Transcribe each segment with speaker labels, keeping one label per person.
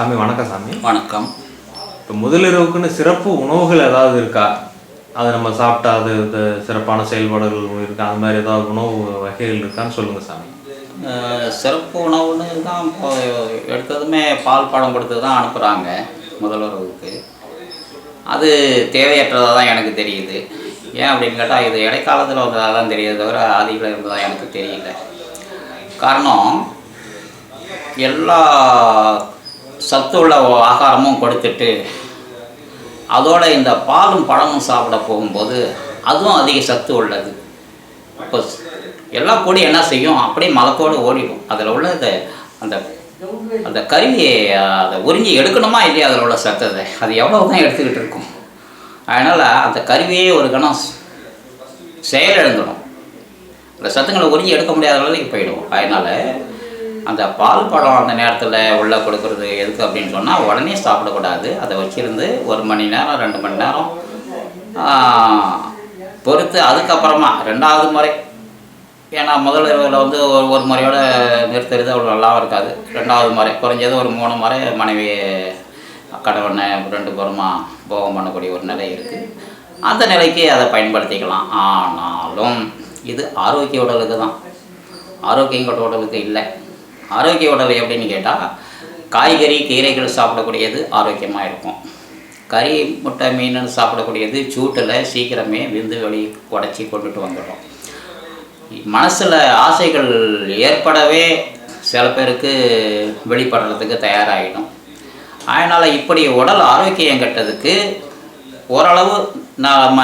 Speaker 1: சாமி வணக்கம் சாமி வணக்கம் இப்போ முதலிரவுக்குன்னு சிறப்பு உணவுகள் ஏதாவது இருக்கா அது நம்ம சாப்பிட்டா அது இது சிறப்பான செயல்பாடுகள் இருக்கா அது மாதிரி ஏதாவது உணவு வகைகள் இருக்கான்னு சொல்லுங்கள் சாமி
Speaker 2: சிறப்பு உணவுன்னு தான் இப்போ எடுத்ததுமே பால் பழம் கொடுத்து தான் அனுப்புகிறாங்க முதல்வருக்கு அது தேவையற்றதாக தான் எனக்கு தெரியுது ஏன் அப்படின்னு கேட்டால் இது இடைக்காலத்தில் வந்ததாக தான் தெரியுது தவிர ஆதியில் இருந்ததாக எனக்கு தெரியல காரணம் எல்லா சத்து உள்ள ஆகாரமும் கொடுத்துட்டு அதோட இந்த பாலும் பழமும் சாப்பிட போகும்போது அதுவும் அதிக சத்து உள்ளது இப்போ எல்லா பொடி என்ன செய்யும் அப்படியே மலத்தோடு ஓடிடும் அதில் உள்ள அந்த அந்த கருவியை அதை உறிஞ்சி எடுக்கணுமா இல்லையா அதில் உள்ள சத்தத்தை அது எவ்வளோ தான் எடுத்துக்கிட்டு இருக்கும் அதனால் அந்த கருவியே ஒரு கணம் செயலிழந்துடும் அந்த சத்துங்களை உறிஞ்சி எடுக்க முடியாத அளவுக்கு போயிடும் அதனால் அந்த பால் பழம் அந்த நேரத்தில் உள்ளே கொடுக்கறது எதுக்கு அப்படின்னு சொன்னால் உடனே சாப்பிடக்கூடாது அதை வச்சுருந்து ஒரு மணி நேரம் ரெண்டு மணி நேரம் பொறுத்து அதுக்கப்புறமா ரெண்டாவது முறை ஏன்னா முதல் இரவில் வந்து ஒரு ஒரு முறையோட நிறுத்துறது அவ்வளோ நல்லாவும் இருக்காது ரெண்டாவது முறை குறைஞ்சது ஒரு மூணு முறை மனைவி கடவுளை ரெண்டு பேருமா போகம் பண்ணக்கூடிய ஒரு நிலை இருக்குது அந்த நிலைக்கு அதை பயன்படுத்திக்கலாம் ஆனாலும் இது ஆரோக்கிய உடலுக்கு தான் ஆரோக்கியங்கட்ட உடலுக்கு இல்லை ஆரோக்கிய உணவு எப்படின்னு கேட்டால் காய்கறி கீரைகள் சாப்பிடக்கூடியது ஆரோக்கியமாக இருக்கும் கறி முட்டை மீன் சாப்பிடக்கூடியது சூட்டில் சீக்கிரமே விந்து வெளி உடச்சி கொண்டுட்டு வந்துடும் மனசில் ஆசைகள் ஏற்படவே சில பேருக்கு வெளிப்படுறதுக்கு தயாராகிடும் அதனால் இப்படி உடல் ஆரோக்கியம் கட்டதுக்கு ஓரளவு நம்ம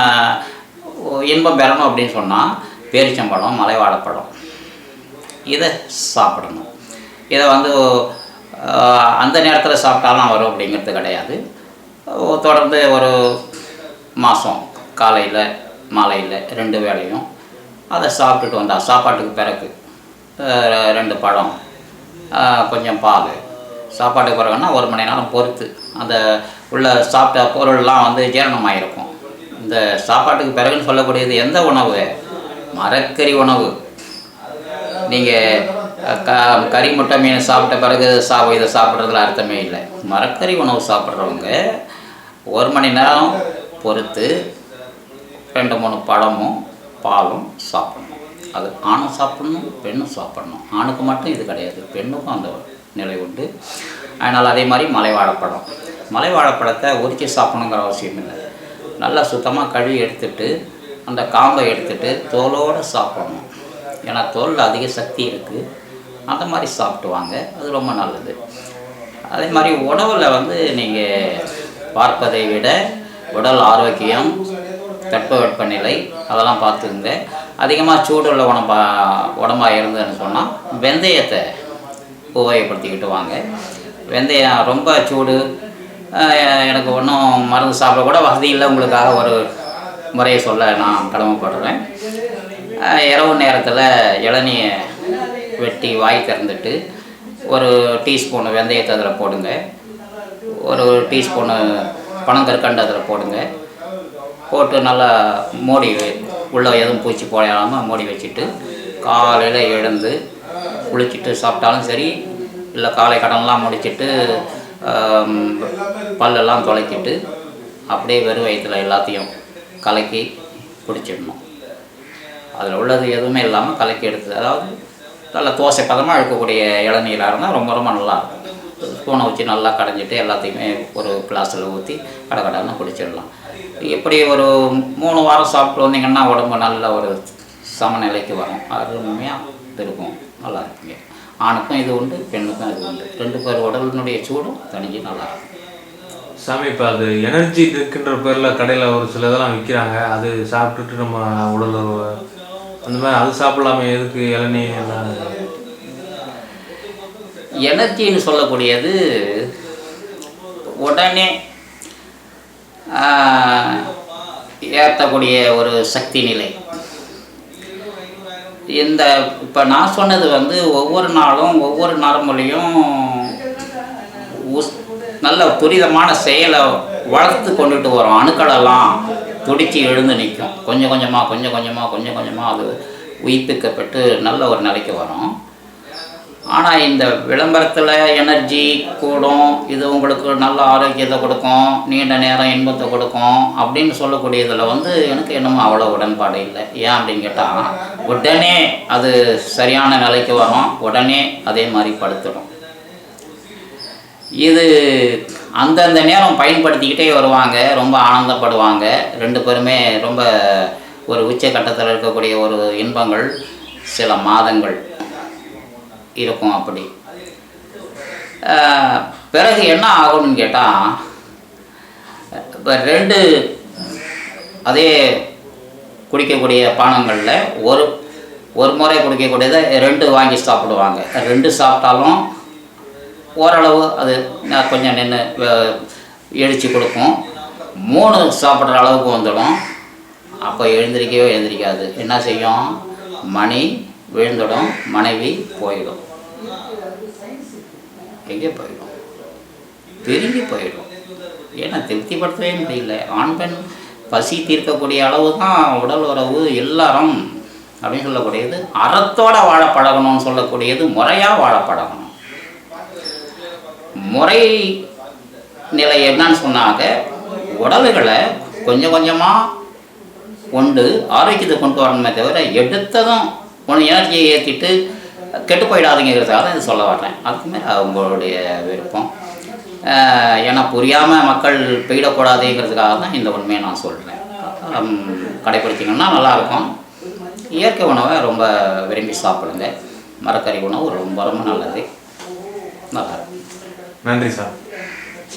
Speaker 2: இன்பம் பெறணும் அப்படின்னு சொன்னால் பேரிச்சம்பழம் மலைவாழப்பழம் இதை சாப்பிடணும் இதை வந்து அந்த நேரத்தில் சாப்பிட்டாலும் வரும் அப்படிங்கிறது கிடையாது தொடர்ந்து ஒரு மாதம் காலையில் மாலையில் ரெண்டு வேளையும் அதை சாப்பிட்டுட்டு வந்தால் சாப்பாட்டுக்கு பிறகு ரெண்டு பழம் கொஞ்சம் பால் சாப்பாட்டுக்கு பிறகுன்னா ஒரு மணி நேரம் பொறுத்து அந்த உள்ள சாப்பிட்ட பொருள்லாம் வந்து ஜீரணமாயிருக்கும் இந்த சாப்பாட்டுக்கு பிறகுன்னு சொல்லக்கூடியது எந்த உணவு மரக்கறி உணவு நீங்கள் கறி முட்டை மீன் சாப்பிட்ட பிறகு சா இதை சாப்பிட்றதுல அர்த்தமே இல்லை மரக்கறி உணவு சாப்பிட்றவங்க ஒரு மணி நேரம் பொறுத்து ரெண்டு மூணு பழமும் பாலும் சாப்பிடணும் அது ஆணும் சாப்பிடணும் பெண்ணும் சாப்பிடணும் ஆணுக்கு மட்டும் இது கிடையாது பெண்ணுக்கும் அந்த நிலை உண்டு அதனால் அதே மாதிரி மலைவாழப்படம் மலைவாழப்படத்தை உரிச்சு சாப்பிடணுங்கிற அவசியம் இல்லை நல்லா சுத்தமாக கழுவி எடுத்துட்டு அந்த காம்பை எடுத்துட்டு தோலோடு சாப்பிடணும் ஏன்னா தோலில் அதிக சக்தி இருக்குது அந்த மாதிரி சாப்பிட்டு வாங்க அது ரொம்ப நல்லது அதே மாதிரி உணவில் வந்து நீங்கள் பார்ப்பதை விட உடல் ஆரோக்கியம் தட்பவெட்ப நிலை அதெல்லாம் பார்த்துருங்க அதிகமாக சூடுள்ள உடம்பா உடம்பாக இருந்ததுன்னு சொன்னால் வெந்தயத்தை உபயோகப்படுத்திக்கிட்டு வாங்க வெந்தயம் ரொம்ப சூடு எனக்கு ஒன்றும் மருந்து சாப்பிட கூட வசதி இல்லை உங்களுக்காக ஒரு முறையை சொல்ல நான் கடமைப்படுறேன் இரவு நேரத்தில் இளநியை வெட்டி வாய் திறந்துட்டு ஒரு டீஸ்பூனு வெந்தயத்தை அதில் போடுங்க ஒரு டீஸ்பூனு பனங்கற்கண்டு அதில் போடுங்க போட்டு நல்லா மூடி உள்ளே எதுவும் பூச்சி போடாமல் மூடி வச்சுட்டு காலையில் எழுந்து குளிச்சுட்டு சாப்பிட்டாலும் சரி இல்லை காலை கடன்லாம் முடிச்சுட்டு பல்லெல்லாம் தொலைச்சிட்டு அப்படியே வெறும் வயத்தில் எல்லாத்தையும் கலக்கி குடிச்சிடணும் அதில் உள்ளது எதுவுமே இல்லாமல் கலக்கி எடுத்து அதாவது நல்ல தோசை பதமாக அழுக்கக்கூடிய இளநீராக இருந்தால் ரொம்ப ரொம்ப நல்லாயிருக்கும் ஸ்பூனை வச்சு நல்லா கடைஞ்சிட்டு எல்லாத்தையுமே ஒரு கிளாஸில் ஊற்றி கடை கடைன்னு குடிச்சிடலாம் இப்படி ஒரு மூணு வாரம் சாப்பிட்டு வந்தீங்கன்னா உடம்பு நல்ல ஒரு சமநிலைக்கு வரும் அருமையாக இருக்கும் நல்லா இருக்குங்க ஆணுக்கும் இது உண்டு பெண்ணுக்கும் இது உண்டு ரெண்டு பேர் உடலினுடைய சூடும் தனிஞ்சு நல்லா இருக்கும்
Speaker 1: சாமி இப்போ அது எனர்ஜி இருக்குன்ற பேரில் கடையில் ஒரு சில இதெல்லாம் விற்கிறாங்க அது சாப்பிட்டுட்டு நம்ம உடல் அந்த மாதிரி அது சாப்பிடலாமே எதுக்கு இளநீ
Speaker 2: எனர்ஜின்னு சொல்லக்கூடியது உடனே ஏற்றக்கூடிய ஒரு சக்தி நிலை இந்த இப்போ நான் சொன்னது வந்து ஒவ்வொரு நாளும் ஒவ்வொரு நரம்புலையும் நல்ல துரிதமான செயலை வளர்த்து கொண்டுட்டு வரோம் அணுக்களெல்லாம் துடித்து எழுந்து நிற்கும் கொஞ்சம் கொஞ்சமாக கொஞ்சம் கொஞ்சமாக கொஞ்சம் கொஞ்சமாக அது உயிர்ப்பிக்கப்பட்டு நல்ல ஒரு நிலைக்கு வரும் ஆனால் இந்த விளம்பரத்தில் எனர்ஜி கூடும் இது உங்களுக்கு நல்ல ஆரோக்கியத்தை கொடுக்கும் நீண்ட நேரம் இன்பத்தை கொடுக்கும் அப்படின்னு சொல்லக்கூடியதில் வந்து எனக்கு இன்னமும் அவ்வளோ உடன்பாடு இல்லை ஏன் அப்படின்னு கேட்டால் உடனே அது சரியான நிலைக்கு வரும் உடனே அதே மாதிரி படுத்துடும் இது அந்தந்த நேரம் பயன்படுத்திக்கிட்டே வருவாங்க ரொம்ப ஆனந்தப்படுவாங்க ரெண்டு பேருமே ரொம்ப ஒரு கட்டத்தில் இருக்கக்கூடிய ஒரு இன்பங்கள் சில மாதங்கள் இருக்கும் அப்படி பிறகு என்ன ஆகும்னு கேட்டால் இப்போ ரெண்டு அதே குடிக்கக்கூடிய பானங்களில் ஒரு ஒரு முறை குடிக்கக்கூடியதை ரெண்டு வாங்கி சாப்பிடுவாங்க ரெண்டு சாப்பிட்டாலும் ஓரளவு அது கொஞ்சம் நின்று எழுச்சி கொடுக்கும் மூணு சாப்பிட்ற அளவுக்கு வந்துடும் அப்போ எழுந்திரிக்கவே எழுந்திரிக்காது என்ன செய்யும் மணி விழுந்துடும் மனைவி போயிடும் எங்கே போயிடும் திரும்பி போயிடும் ஏன்னா திருப்திப்படுத்தவே முடியல ஆண் பெண் பசி தீர்க்கக்கூடிய அளவு தான் உடல் உறவு எல்லாரும் அப்படின்னு சொல்லக்கூடியது அறத்தோட வாழ பழகணும்னு சொல்லக்கூடியது முறையாக வாழ முறை நிலை என்னன்னு சொன்னாங்க உடல்களை கொஞ்சம் கொஞ்சமாக கொண்டு ஆரோக்கியத்தை கொண்டு வரணுமே தவிர எடுத்ததும் ஒன்று எனர்ஜியை ஏற்றிட்டு கெட்டு போயிடாதுங்கிறதுக்காக தான் இது சொல்ல வர்றேன் அதுக்குமே அவங்களுடைய விருப்பம் ஏன்னா புரியாமல் மக்கள் போயிடக்கூடாதுங்கிறதுக்காக தான் இந்த உண்மையை நான் சொல்கிறேன் கடைப்பிடிச்சிங்கன்னா நல்லாயிருக்கும் இயற்கை உணவை ரொம்ப விரும்பி சாப்பிடுங்க மரக்கறி உணவு ரொம்ப ரொம்ப நல்லது நல்லாயிருக்கும்
Speaker 1: நன்றி சார்